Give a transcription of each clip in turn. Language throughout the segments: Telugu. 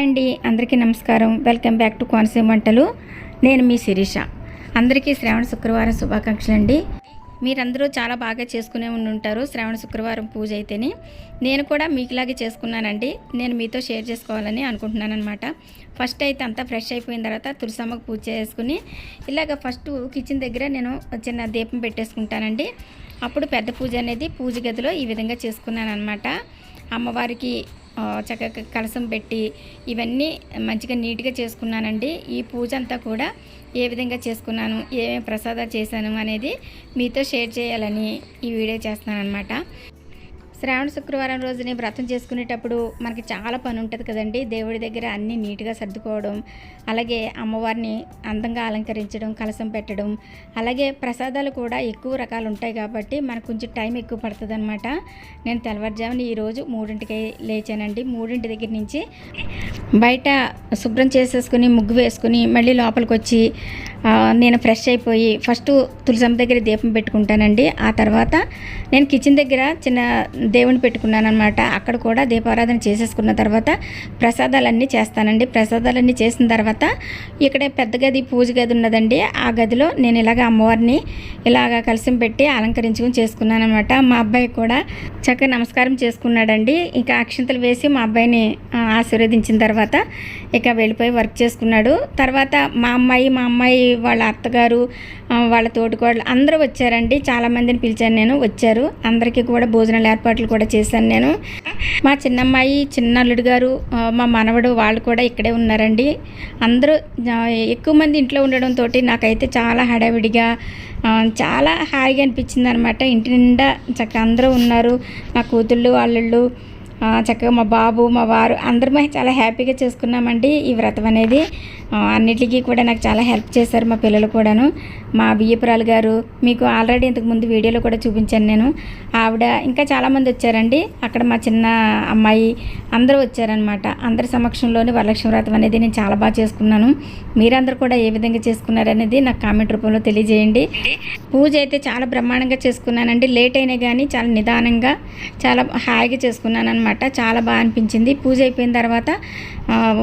అండి. అందరికీ నమస్కారం. వెల్కమ్ బ్యాక్ టు కోనసీమ వంటలు. నేను మీ శిరీష. అందరికీ శ్రావణ శుక్రవారం శుభాకాంక్షలు అండి మీరందరూ చాలా బాగా చేసుకునే ఉండి ఉంటారు శ్రావణ శుక్రవారం పూజ అయితేనే. నేను కూడా మీకులాగే చేసుకున్నానండి. నేను మీతో షేర్ చేసుకోవాలని అనుకుంటున్నాను అనమాట ఫస్ట్ అయితే అంతా ఫ్రెష్ అయిపోయిన తర్వాత తులసమ్మకు పూజ చేసుకుని ఇలాగ ఫస్ట్ కిచెన్ దగ్గర నేను చిన్న దీపం పెట్టేసుకుంటానండి. అప్పుడు పెద్ద పూజ అనేది పూజ గదిలో ఈ విధంగా చేసుకున్నాను అనమాట అమ్మవారికి చక్కగా కలసం పెట్టి ఇవన్నీ మంచిగా నీట్గా చేసుకున్నానండి. ఈ పూజ అంతా కూడా ఏ విధంగా చేసుకున్నాను ఏమేమి ప్రసాదాలు చేశాను అనేది మీతో షేర్ చేయాలని ఈ వీడియో చేస్తున్నాను అనమాట శ్రావణ శుక్రవారం రోజుని వ్రతం చేసుకునేటప్పుడు మనకి చాలా పని ఉంటుంది కదండి. దేవుడి దగ్గర అన్నీ నీట్గా సర్దుకోవడం అలాగే అమ్మవారిని అందంగా అలంకరించడం కలసం పెట్టడం అలాగే ప్రసాదాలు కూడా ఎక్కువ రకాలు ఉంటాయి కాబట్టి మనకు కొంచెం టైం ఎక్కువ పడుతుంది అనమాట నేను తెల్లవారుజామున ఈరోజు మూడింటికి లేచానండి. మూడింటి దగ్గర నుంచి బయట శుభ్రం చేసేసుకుని ముగ్గు వేసుకుని మళ్ళీ లోపలికి వచ్చి నేను ఫ్రెష్ అయిపోయి ఫస్ట్ తులసమ్మ దగ్గర దీపం పెట్టుకుంటానండి. ఆ తర్వాత నేను కిచెన్ దగ్గర చిన్న దేవుని పెట్టుకున్నాను అనమాట అక్కడ కూడా దీపారాధన చేసేసుకున్న తర్వాత ప్రసాదాలన్నీ చేస్తానండి. ప్రసాదాలన్నీ చేసిన తర్వాత ఇక్కడే పెద్ద గది పూజ గది ఉన్నదండి. ఆ గదిలో నేను ఇలాగ అమ్మవారిని ఇలాగ కలిసి పెట్టి అలంకరించుకుని చేసుకున్నాను అనమాట మా అబ్బాయి కూడా చక్కగా నమస్కారం చేసుకున్నాడండి. ఇంకా అక్షంతలు వేసి మా అబ్బాయిని ఆశీర్వదించిన తర్వాత ఇక వెళ్ళిపోయి వర్క్ చేసుకున్నాడు. తర్వాత మా అమ్మాయి మా అమ్మాయి వాళ్ళ అత్తగారు వాళ్ళ తోటికోడలు అందరూ వచ్చారండి. చాలా మందిని పిలిచాను నేను వచ్చారు. అందరికీ కూడా భోజనాల ఏర్పాట్లు కూడా చేశాను నేను. మా చిన్నమ్మాయి చిన్న అల్లుడు గారు మా మనవడు వాళ్ళు కూడా ఇక్కడే ఉన్నారండి. అందరూ ఎక్కువ మంది ఇంట్లో ఉండడంతో నాకైతే చాలా హడావిడిగా చాలా హాయిగా అనిపించింది అనమాట ఇంటి నిండా చక్కగా అందరూ ఉన్నారు. నా కూతుళ్ళు అల్లుళ్ళు చక్కగా మా బాబు మా వారు అందరమే చాలా హ్యాపీగా చేసుకున్నామండి ఈ వ్రతం అనేది. అన్నిటికీ కూడా నాకు చాలా హెల్ప్ చేశారు మా పిల్లలు కూడాను. మా బియ్యపురాలు గారు మీకు ఆల్రెడీ ఇంతకు ముందు వీడియోలో కూడా చూపించాను నేను. ఆవిడ ఇంకా చాలామంది వచ్చారండి. అక్కడ మా చిన్న అమ్మాయి అందరూ వచ్చారనమాట అందరి సమక్షంలోనే వరలక్ష్మి వ్రతం అనేది నేను చాలా బాగా చేసుకున్నాను. మీరందరూ కూడా ఏ విధంగా చేసుకున్నారనేది నాకు కామెంట్ రూపంలో తెలియజేయండి. పూజ అయితే చాలా బ్రహ్మాండంగా చేసుకున్నానండి. లేట్ అయినా కానీ చాలా నిదానంగా చాలా హాయిగా చేసుకున్నాను అనమాట చాలా బాగా అనిపించింది. పూజ అయిపోయిన తర్వాత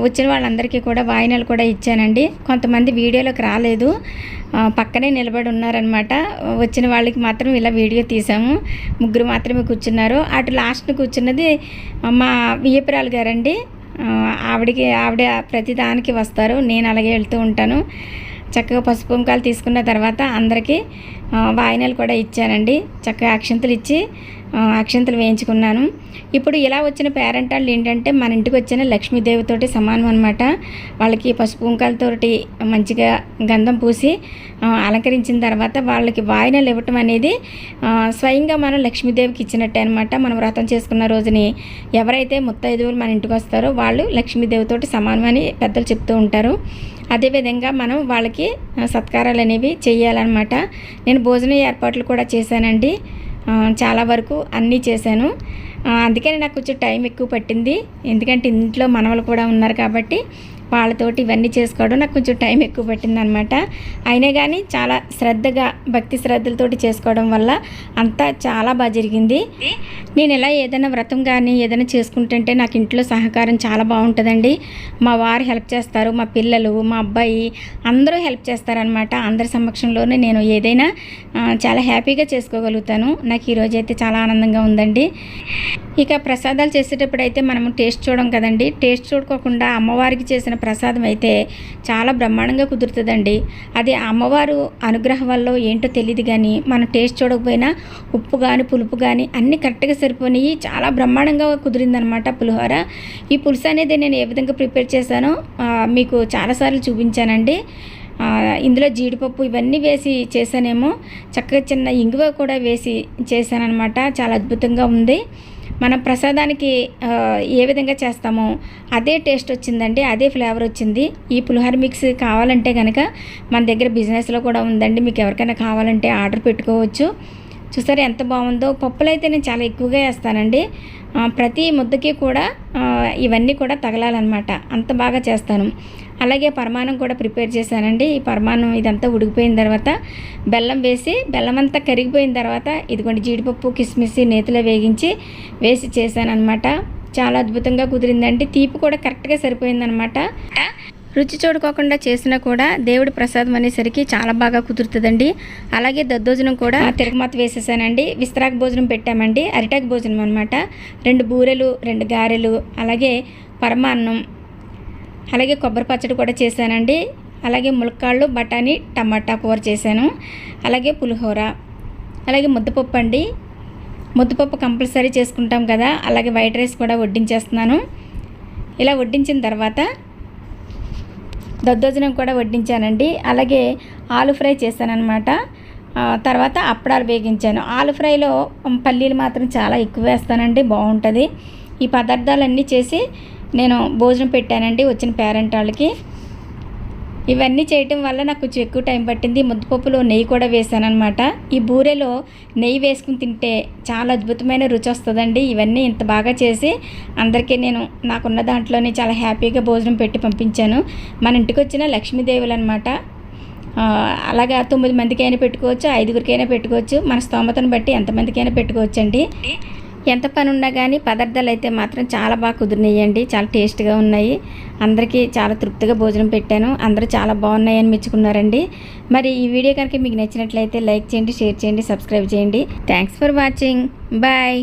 వచ్చిన వాళ్ళందరికీ కూడా వాయినలు కూడా ఇచ్చానండి. కొంతమంది వీడియోలోకి రాలేదు. పక్కనే నిలబడి ఉన్నారనమాట వచ్చిన వాళ్ళకి మాత్రం ఇలా వీడియో తీసాము. ముగ్గురు మాత్రమే కూర్చున్నారు. అటు లాస్ట్ కూర్చున్నది మా వియపురాలు గారండి. ఆవిడకి ఆవిడ ప్రతిదానికి వస్తారు. నేను అలాగే వెళ్తూ ఉంటాను. చక్కగా పసుపు కుంకాలు తీసుకున్న తర్వాత అందరికీ వాయినలు కూడా ఇచ్చానండి. చక్కగా అక్షంతలు ఇచ్చి అక్షంతలు వేయించుకున్నాను. ఇప్పుడు ఇలా వచ్చిన పేరెంట్ వాళ్ళు ఏంటంటే మన ఇంటికి వచ్చిన లక్ష్మీదేవితోటి సమానం అనమాట వాళ్ళకి పసుపు కుంకాలతోటి మంచిగా గంధం పూసి అలంకరించిన తర్వాత వాళ్ళకి వాయినలు ఇవ్వటం అనేది స్వయంగా మనం లక్ష్మీదేవికి ఇచ్చినట్టే అనమాట మనం వ్రతం చేసుకున్న రోజుని ఎవరైతే ముత్తైదువులు మన ఇంటికి వస్తారో వాళ్ళు లక్ష్మీదేవితోటి సమానం అని పెద్దలు చెప్తూ ఉంటారు. అదేవిధంగా మనం వాళ్ళకి సత్కారాలు అనేవి చేయాలన్నమాట నేను భోజన ఏర్పాట్లు కూడా చేశానండి. చాలా వరకు అన్నీ చేశాను. అందుకని నాకు కొంచెం టైం ఎక్కువ పట్టింది. ఎందుకంటే ఇంట్లో మనవలు కూడా ఉన్నారు కాబట్టి వాళ్ళతోటి ఇవన్నీ చేసుకోవడం నాకు కొంచెం టైం ఎక్కువ పట్టింది అనమాట అయినా కానీ చాలా శ్రద్ధగా భక్తి శ్రద్ధలతోటి చేసుకోవడం వల్ల అంతా చాలా బాగా జరిగింది. నేను ఇలా ఏదైనా వ్రతం కానీ ఏదైనా చేసుకుంటుంటే నాకు ఇంట్లో సహకారం చాలా బాగుంటుందండి. మా వారు హెల్ప్ చేస్తారు మా పిల్లలు మా అబ్బాయి అందరూ హెల్ప్ చేస్తారనమాట. అందరి సమక్షంలోనే నేను ఏదైనా చాలా హ్యాపీగా చేసుకోగలుగుతాను. నాకు ఈరోజు అయితే చాలా ఆనందంగా ఉందండి. ఇక ప్రసాదాలు చేసేటప్పుడు అయితే మనము టేస్ట్ చూడడం కదండి. టేస్ట్ చూడుకోకుండా అమ్మవారికి చేసిన ప్రసాదం అయితే చాలా బ్రహ్మాండంగా కుదురుతుందండి. అది అమ్మవారు అనుగ్రహం వల్ల ఏంటో తెలియదు కానీ మనం టేస్ట్ చూడకపోయినా ఉప్పు కానీ పులుపు కానీ అన్నీ కరెక్ట్గా సరిపోయినాయి చాలా బ్రహ్మాండంగా కుదిరిందనమాట పులిహోర. ఈ పులుసు అనేది నేను ఏ విధంగా ప్రిపేర్ చేశానో మీకు చాలాసార్లు చూపించానండి. ఇందులో జీడిపప్పు ఇవన్నీ వేసి చేశానేమో. చక్కగా చిన్న ఇంగువ కూడా వేసి చేశానఅనమాట చాలా అద్భుతంగా ఉంది. మనం ప్రసాదానికి ఏ విధంగా చేస్తామో అదే టేస్ట్ వచ్చిందండి అదే ఫ్లేవర్ వచ్చింది. ఈ పులిహోర మిక్స్ కావాలంటే కనుక మన దగ్గర బిజినెస్లో కూడా ఉందండి. మీకు ఎవరికైనా కావాలంటే ఆర్డర్ పెట్టుకోవచ్చు. చూసారా ఎంత బాగుందో. పప్పులు అయితే నేను చాలా ఎక్కువగా వేస్తానండి. ప్రతి ముద్దకి కూడా ఇవన్నీ కూడా తగలాలన్నమాట. అంత బాగా చేస్తాను. అలాగే పరమాణం కూడా ప్రిపేర్ చేశానండి. ఈ పరమాణం ఇదంతా ఉడికిపోయిన తర్వాత బెల్లం వేసి బెల్లం అంతా కరిగిపోయిన తర్వాత ఇదిగోండి జీడిపప్పు కిస్మిస్ నేతిలో వేగించి వేసి చేశాను అనమాట చాలా అద్భుతంగా కుదిరిందండి. తీపి కూడా కరెక్ట్గా సరిపోయిందనమాట రుచి చూడుకోకుండా చేసినా కూడా దేవుడి ప్రసాదం అనేసరికి చాలా బాగా కుదురుతుందండి. అలాగే దద్దోజనం కూడా తిరగమాత వేసేసానండి. విస్తరాకు భోజనం పెట్టామండి. అరిటాకు భోజనం అనమాట రెండు బూరెలు రెండు గారెలు అలాగే పరమాన్నం అలాగే కొబ్బరి పచ్చడి కూడా చేశానండి. అలాగే ములక్కాళ్ళు బఠానీ టమాటా కూర చేశాను. అలాగే పులిహోర అలాగే ముద్దపప్పు అండి. ముద్దపప్పు కంపల్సరీ చేసుకుంటాం కదా. అలాగే వైట్ రైస్ కూడా వడ్డించేస్తున్నాను. ఇలా వడ్డించిన తర్వాత దద్దోజనం కూడా వడ్డించానండి. అలాగే ఆలు ఫ్రై చేశానన్నమాట. తర్వాత అప్పడాలు వేగించాను. ఆలు ఫ్రైలో పల్లీలు మాత్రం చాలా ఎక్కువ వేస్తానండి బాగుంటుంది. ఈ పదార్థాలన్నీ చేసి నేను భోజనం పెట్టానండి వచ్చిన పేరెంట్ వాళ్ళకి. ఇవన్నీ చేయటం వల్ల నాకు కొంచెం ఎక్కువ టైం పట్టింది. ముద్దపప్పులో నెయ్యి కూడా వేసాను అనమాట ఈ బూరెలో నెయ్యి వేసుకుని తింటే చాలా అద్భుతమైన రుచి వస్తుందండి. ఇవన్నీ ఇంత బాగా చేసి అందరికీ నేను నాకున్న దాంట్లోనే చాలా హ్యాపీగా భోజనం పెట్టి పంపించాను. మన ఇంటికి వచ్చిన లక్ష్మీదేవులు అనమాట అలాగా తొమ్మిది మందికైనా పెట్టుకోవచ్చు ఐదుగురికైనా పెట్టుకోవచ్చు. మన స్తోమతను బట్టి ఎంతమందికైనా పెట్టుకోవచ్చు అండి ఎంత పని ఉన్నా కానీ పదార్థాలు అయితే మాత్రం చాలా బాగా కుదిరినాయండి. చాలా టేస్ట్గా ఉన్నాయి. అందరికీ చాలా తృప్తిగా భోజనం పెట్టాను. అందరూ చాలా బాగున్నాయని మెచ్చుకున్నారండి. మరి ఈ వీడియో కనుక మీకు నచ్చినట్లయితే లైక్ చేయండి షేర్ చేయండి సబ్స్క్రైబ్ చేయండి. Thanks for watching. బాయ్.